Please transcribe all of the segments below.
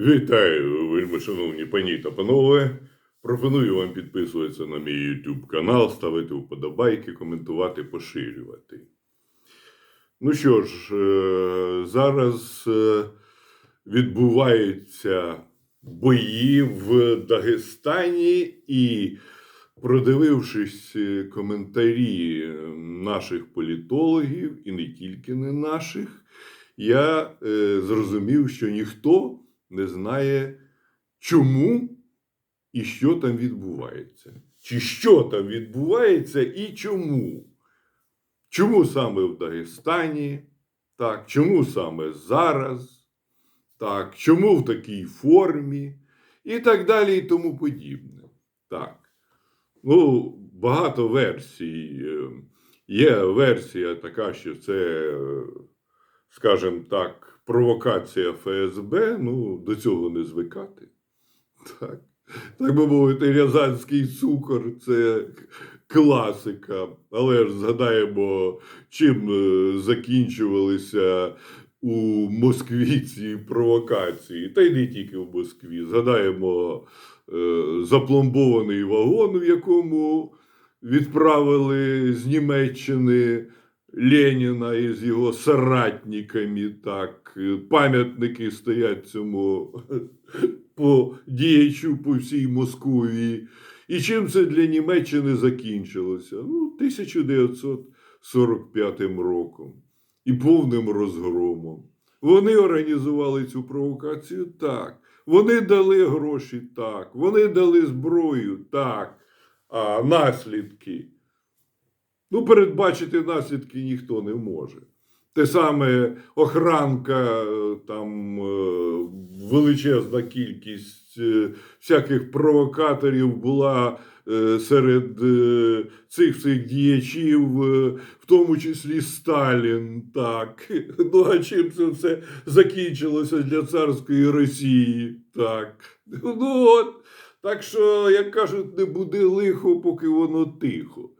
Вітаю, вельми шановні пані та панове. Пропоную вам підписуватися на мій YouTube канал, ставити вподобайки, коментувати, поширювати. Ну що ж, е, зараз е, відбуваються бої в Дагестані, і, продивившись е, коментарі наших політологів, і не тільки не наших, я зрозумів, що ніхто не знає, чому і що там відбувається. Чи що там відбувається і чому. Чому саме в Дагестані? Так, чому саме зараз? Так, чому в такій формі? І так далі, і тому подібне. Так. Ну, багато версій. Е, Є версія така, що це, е, скажімо так, провокація ФСБ. Ну, до цього не звикати. Так. Так би мовити, рязанський цукор це класика. Але ж згадаємо, чим е, закінчувалися у Москві ці провокації. Та й не тільки в Москві. Згадаємо е, запломбований вагон, в якому відправили з Німеччини Леніна із його соратниками. Так, пам'ятники стоять цьому по діячу по всій Московії. І чим це для Німеччини закінчилося? Ну, 1945 роком і повним розгромом. Вони організували цю провокацію так. Вони дали гроші так. Вони дали зброю так. А наслідки. Ну, передбачити наслідки ніхто не може. Те саме охранка, е, там е, величезна кількість е, всяких провокаторів була серед цих всіх діячів, в тому числі Сталін. Так. Ну а чим це все закінчилося для царської Росії? Так. Ну от. Так що, як кажуть, не буде лихо, поки воно тихо.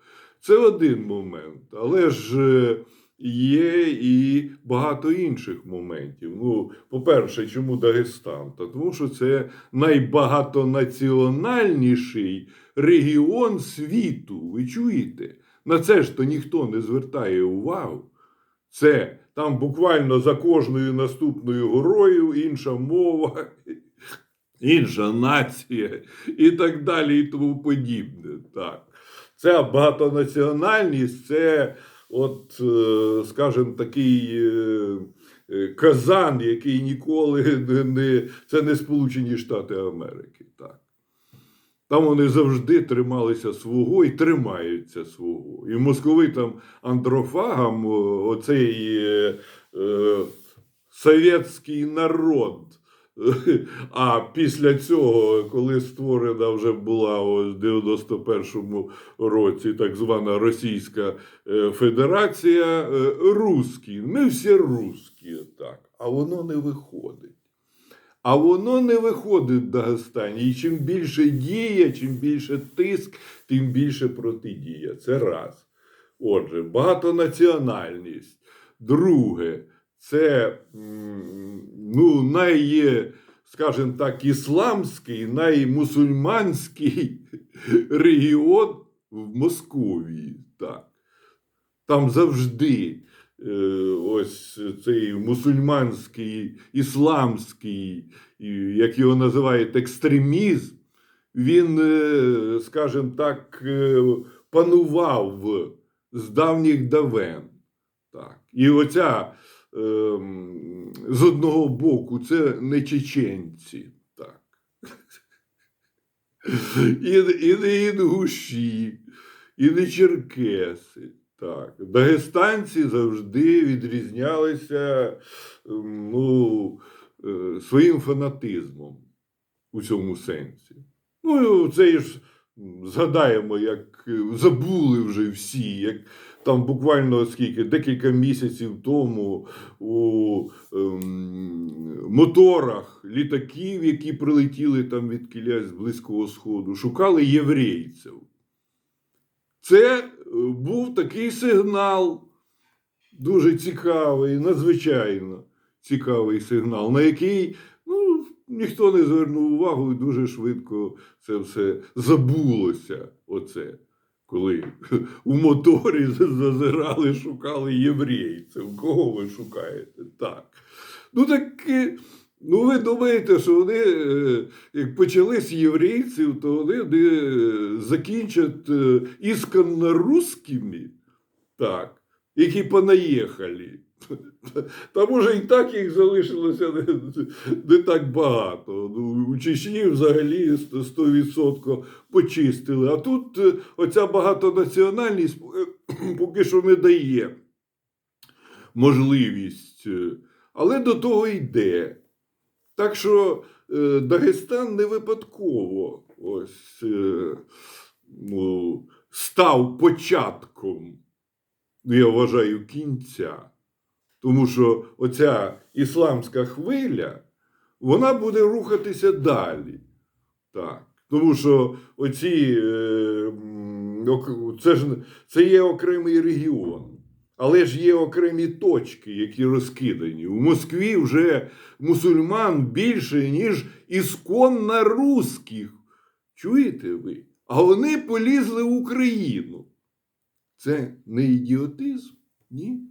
Це один момент. Але ж. е, Є і багато інших моментів. Ну, по-перше, чому Дагестан? Та тому що це найбагатонаціональніший регіон світу. Ви чуєте? На це ж то ніхто не звертає увагу. Це там буквально за кожною наступною горою інша мова, інша нація і так далі, і тому подібне. Так. Ця багатонаціональність це от, е, скажімо, такий е, е, казан, який ніколи не, це не Сполучені Штати Америки. Так. Там вони завжди трималися свого і тримаються свого. І московитам андрофагам оцей е, совєтський народ. А після цього, коли створена вже була в 91-му році так звана Російська е, Федерація, е, русські, ми всі русські, так, а воно не виходить. А воно не виходить в Дагестані. І чим більше діє, чим більше тиск, тим більше протидія. Це раз. Отже, багатонаціональність. Друге, це ну, най, скажімо так, ісламський, наймусульманський регіон в Московії. Так. Там завжди е, ось цей мусульманський, ісламський, як його називають, екстремізм, він, е, скажімо так, е, панував з давніх давен. Так. І оця з одного боку це не чеченці. Так. І, і не інгуші, і не черкеси. Так. Дагестанці завжди відрізнялися ем, ну, е, своїм фанатизмом у цьому сенсі. Ну, це ж згадаємо, як забули вже всі, як там буквально скільки, декілька місяців тому у ем, моторах літаків, які прилетіли там від кіля з Близького Сходу, шукали єврейців. Це е, був такий сигнал, дуже цікавий, надзвичайно цікавий сигнал, на який ну, ніхто не звернув увагу і дуже швидко це все забулося. Оце. Коли у моторі зазирали, шукали єврейців. Кого ви шукаєте? Так. Ну так. е, Ну, ви думаєте, що вони, е, як почали з єврейців, то вони е, закінчать ісконно русскими, так, які понаїхали. Там уже і так їх залишилося не, не так багато. Ну, у Чечні взагалі 100% почистили. А тут е, оця багатонаціональність е, поки що не дає можливість. е, Але до того йде. Так що Дагестан не випадково ось, ну, став початком, я вважаю, кінця. Тому що оця ісламська хвиля, вона буде рухатися далі. Так. Тому що оці, е, це ж це є окремий регіон. Але ж є окремі точки, які розкидані. У Москві вже мусульман більше, ніж ісконно русських. Чуєте ви? А вони полізли в Україну. Це не ідіотизм? Ні?